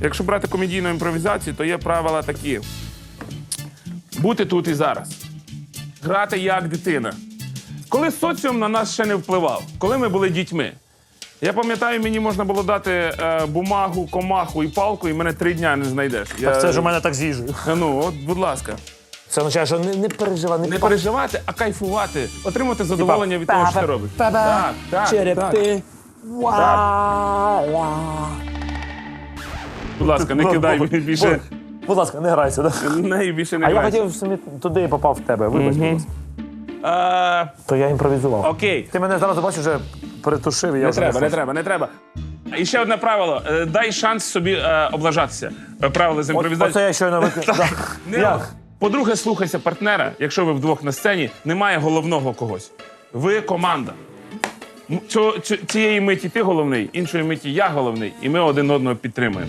Якщо брати комедійну імпровізацію, то є правила такі: бути тут і зараз, грати як дитина. Коли соціум на нас ще не впливав, коли ми були дітьми. Я пам'ятаю, мені можна було дати е, бумагу, комаху і палку, і мене три дня не знайдеш. Я, Це ж у мене так з їжею. Ну, от, будь ласка. Це означає, що не, не переживай, не, Не переживати, а кайфувати, отримати задоволення від того, що ти робиш. Так, так, так. черепи. Будь ласка, не кидай більше. Будь ласка, не грайся. Да? Неї більше не А я грайся. хотів самі туди і попав в тебе. Вибач, будь ласка. Е, То я імпровізував. Окей. Ти мене зараз бачиш, вже перетушив, і я Не вже треба, не хочу. треба, не треба. І ще одне правило: Е, дай шанс собі е, облажатися. Е, Правило з От, імпровізації. оце я щойно викликав. Да. Не- Як? По-друге, слухайся партнера, якщо ви вдвох на сцені, немає головного когось. Ви команда. М- цього- ці- Цієї миті ти головний, іншої миті я головний, і ми один одного підтримуємо.